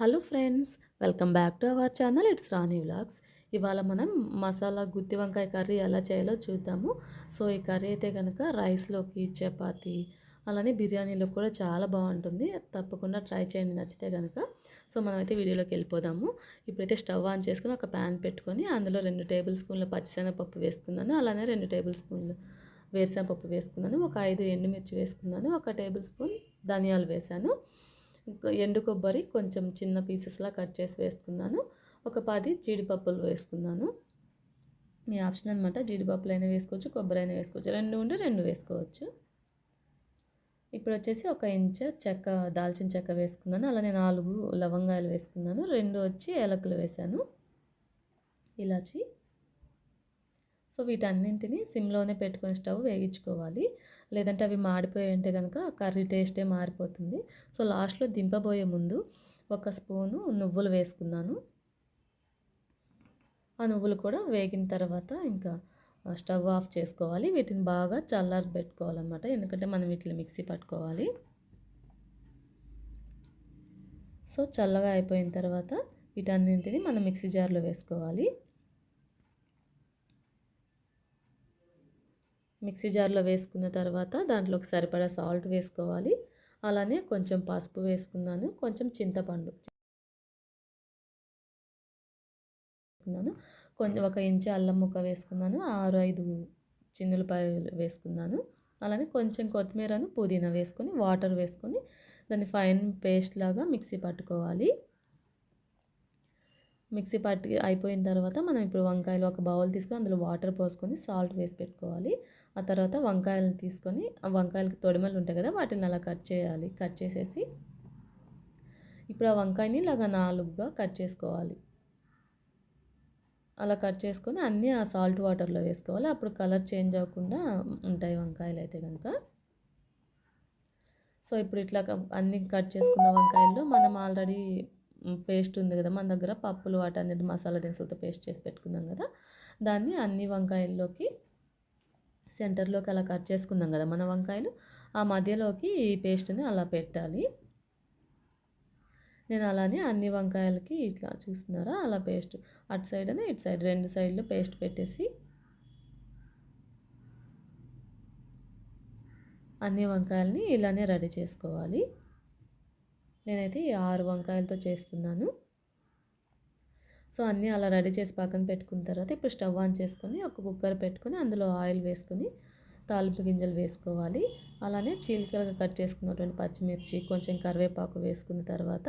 Hello friends welcome back to our channel. It's Rani vlogs. ఇవాళ మనం మసాలా గుత్తి వంకాయ curry ఎలా చేయాలో చూద్దాము. సో ఈ కర్రీ అయితే కనుక రైస్లోకి చపాతి అలానే బిర్యానీలో కూడా చాలా బాగుంటుంది. తప్పకుండా ట్రై చేయండి నచ్చితే కనుక సో మనమైతే వీడియోలోకి వెళ్ళిపోదాము. ఇప్పుడైతే స్టవ్ ఆన్ చేసుకుని ఒక ప్యాన్ పెట్టుకొని అందులో రెండు టేబుల్ స్పూన్ల పచ్చిశనగపప్పు వేసుకున్నాను. అలానే రెండు టేబుల్ స్పూన్లు వేరుశనగపప్పు వేసుకున్నాను. ఒక ఐదు ఎండుమిర్చి వేసుకున్నాను. ఒక టేబుల్ స్పూన్ ధనియాలు వేసాను ఎండు కొబ్బరి కొంచెం చిన్న పీసెస్లా కట్ చేసి వేసుకున్నాను. ఒక పది జీడిపప్పులు వేసుకున్నాను. మీ ఆప్షన్ అనమాట జీడిపప్పులు అయినా వేసుకోవచ్చు కొబ్బరి అయినా వేసుకోవచ్చు. రెండు ఉండి రెండు వేసుకోవచ్చు. ఇప్పుడు వచ్చేసి ఒక ఇంచ్ చెక్క దాల్చిన చెక్క వేసుకున్నాను. అలానే నాలుగు లవంగాయలు వేసుకున్నాను. రెండు వచ్చి ఏలకులు వేసాను. ఇలాచి. సో వీటన్నింటినీ సిమ్లోనే పెట్టుకొని స్టవ్ వేగించుకోవాలి లేదంటే అవి మాడిపోయి ఉంటే కనుక కర్రీ టేస్టే మారిపోతుంది. సో లాస్ట్లో దింపబోయే ముందు ఒక స్పూను నువ్వులు వేసుకున్నాను. ఆ నువ్వులు కూడా వేగిన తర్వాత ఇంకా స్టవ్ ఆఫ్ చేసుకోవాలి. వీటిని బాగా చల్లారి పెట్టుకోవాలన్నమాట ఎందుకంటే మనం వీటిని మిక్సీ పట్టుకోవాలి. సో చల్లగా అయిపోయిన తర్వాత వీటన్నింటిని మనం మిక్సీ జార్లో వేసుకోవాలి. మిక్సీ జార్లో వేసుకున్న తర్వాత దాంట్లోకి సరిపడా సాల్ట్ వేసుకోవాలి. అలానే కొంచెం పసుపు వేసుకున్నాను కొంచెం చింతపండు వేసుకున్నాను కొంచెం ఒక ఇంచు అల్లం ముక్క వేసుకున్నాను ఆరు ఐదు చిన్నులపాయలు వేసుకున్నాను. అలానే కొంచెం కొత్తిమీరను పుదీనా వేసుకొని వాటర్ వేసుకొని దాన్ని ఫైన్ పేస్ట్ లాగా మిక్సీ పట్టుకోవాలి. మిక్సీ పట్టి అయిపోయిన తర్వాత మనం ఇప్పుడు వంకాయలు ఒక బౌల్ తీసుకొని అందులో వాటర్ పోసుకొని సాల్ట్ వేసి పెట్టుకోవాలి. ఆ తర్వాత వంకాయలను తీసుకొని వంకాయలకి తొడిమలు ఉంటాయి కదా వాటిని అలా కట్ చేయాలి. కట్ చేసేసి ఇప్పుడు ఆ వంకాయని ఇలాగ నాలుగుగా కట్ చేసుకోవాలి. అలా కట్ చేసుకొని అన్నీ ఆ సాల్ట్ వాటర్లో వేసుకోవాలి. అప్పుడు కలర్ చేంజ్ అవ్వకుండా ఉంటాయి వంకాయలు అయితే కనుక. సో ఇప్పుడు ఇట్లా అన్నీ కట్ చేసుకున్న వంకాయల్లో మనం ఆల్రెడీ పేస్ట్ ఉంది కదా మన దగ్గర పప్పులు వాటన్నిటి మసాలా దినుసులతో పేస్ట్ చేసి పెట్టుకుందాం కదా. దాన్ని అన్ని వంకాయల్లోకి సెంటర్లోకి అలా కట్ చేసుకుందాం కదా మన వంకాయలు. ఆ మధ్యలోకి ఈ పేస్ట్ని అలా పెట్టాలి. నేను అలానే అన్ని వంకాయలకి ఇట్లా చూస్తున్నారా? అలా పేస్ట్ అటు సైడ్ అని ఇటు సైడ్ రెండు సైడ్లు పేస్ట్ పెట్టేసి అన్ని వంకాయలని ఇలానే రెడీ చేసుకోవాలి. నేనైతే ఈ ఆరు వంకాయలతో చేస్తున్నాను. సో అన్నీ అలా రెడీ చేసి పక్కన పెట్టుకున్న తర్వాత ఇప్పుడు స్టవ్ ఆన్ చేసుకొని ఒక కుక్కర్ పెట్టుకొని అందులో ఆయిల్ వేసుకొని తాలింపు గింజలు వేసుకోవాలి. అలానే చీలికలుగా కట్ చేసుకున్నటువంటి పచ్చిమిర్చి కొంచెం కరివేపాకు వేసుకున్న తర్వాత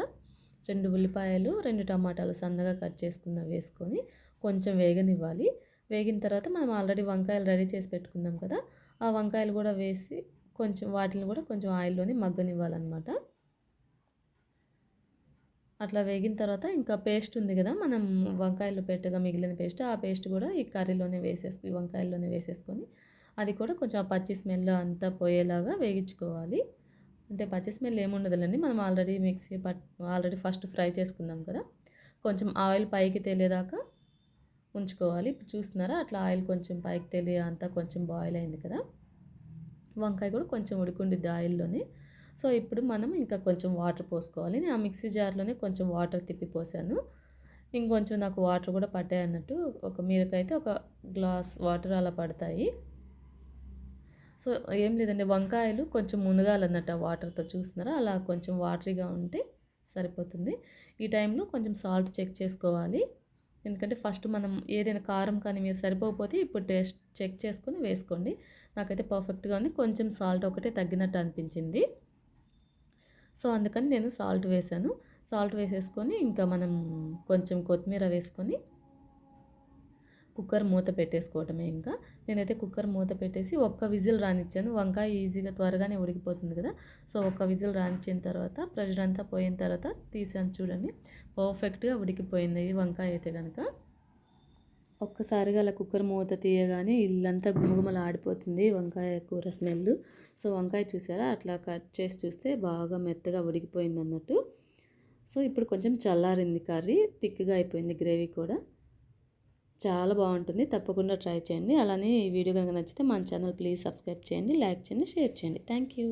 రెండు ఉల్లిపాయలు రెండు టమాటాలు సన్నగా కట్ చేసుకున్న వేసుకొని కొంచెం వేగనివ్వాలి. వేగిన తర్వాత మనం ఆల్రెడీ వంకాయలు రెడీ చేసి పెట్టుకున్నాం కదా ఆ వంకాయలు కూడా వేసి కొంచెం వాటిని కూడా కొంచెం ఆయిల్లోనే మగ్గనివ్వాలన్నమాట. అట్లా వేగిన తర్వాత ఇంకా పేస్ట్ ఉంది కదా మనం వంకాయలు పెట్టగా మిగిలిన పేస్ట్ ఆ పేస్ట్ కూడా ఈ కర్రీలోనే వేసేసి వంకాయల్లోనే వేసేసుకొని అది కూడా కొంచెం పచ్చి స్మెల్ అంతా పోయేలాగా వేగించుకోవాలి అంటే పచ్చి స్మెల్ ఏముండదులండి మనం already mixie put already first fry చేసుకుందాం కదా కొంచెం ఆయిల్ పైకి తెలియదాకా ఉంచుకోవాలి. ఇప్పుడు చూస్తున్నారా అట్లా ఆయిల్ కొంచెం పైకి తెలియ అంతా కొంచెం బాయిల్ అయింది కదా వంకాయ కూడా కొంచెం ఉడికుండిద్ది ఆయిల్లోనే. సో ఇప్పుడు మనం ఇంకా కొంచెం వాటర్ పోసుకోవాలి. నేను ఆ మిక్సీ జార్లోనే కొంచెం వాటర్ తిప్పి పోసాను. ఇంకొంచెం నాకు వాటర్ కూడా పట్టాయి అన్నట్టు ఒక మీరకైతే ఒక గ్లాస్ వాటర్ అలా పడతాయి. సో ఏం లేదండి. వంకాయలు కొంచెం మునగాలన్నట్టు ఆ వాటర్తో చూస్తున్నారా? అలా కొంచెం వాటరీగా ఉంటే సరిపోతుంది. ఈ టైంలో కొంచెం సాల్ట్ చెక్ చేసుకోవాలి. ఎందుకంటే ఫస్ట్ మనం ఏదైనా కారం కానీ మీరు సరిపోకపోతే ఇప్పుడు టేస్ట్ చెక్ చేసుకొని వేసుకోండి. నాకైతే పర్ఫెక్ట్గా ఉంది. కొంచెం సాల్ట్ ఒకటే తగ్గినట్టు అనిపించింది. సో అందుకని నేను సాల్ట్ వేసాను. సాల్ట్ వేసేసుకొని ఇంకా మనం కొంచెం కొత్తిమీర వేసుకొని కుక్కర్ మూత పెట్టేసుకోవటమే ఇంకా. నేనైతే కుక్కర్ మూత పెట్టేసి ఒక్క విజిల్ రానిచ్చాను. వంకాయ ఈజీగా త్వరగానే ఉడికిపోతుంది కదా. సో ఒక్క విజిల్ రానిచ్చిన తర్వాత ప్రెషర్ అంతా పోయిన తర్వాత తీసాను చూడండి. పర్ఫెక్ట్గా ఉడికిపోయింది వంకాయ అయితే కనుక ఒక్కసారిగా అలా కుక్కర్ మూత తీయగానే ఇల్లంతా గుమగుమలు ఆడిపోతుంది వంకాయ కూర స్మెల్. సో వంకాయ చూసారా? అట్లా కట్ చేసి చూస్తే బాగా మెత్తగా ఉడికిపోయింది అన్నట్టు సో ఇప్పుడు కొంచెం చల్లారింది కర్రీ థిక్గా అయిపోయింది గ్రేవీ కూడా. చాలా బాగుంటుంది. తప్పకుండా ట్రై చేయండి. అలానే ఈ వీడియో కనుక నచ్చితే మన ఛానల్ ప్లీజ్ సబ్స్క్రైబ్ చేయండి లైక్ చేయండి షేర్ చేయండి. Thank you.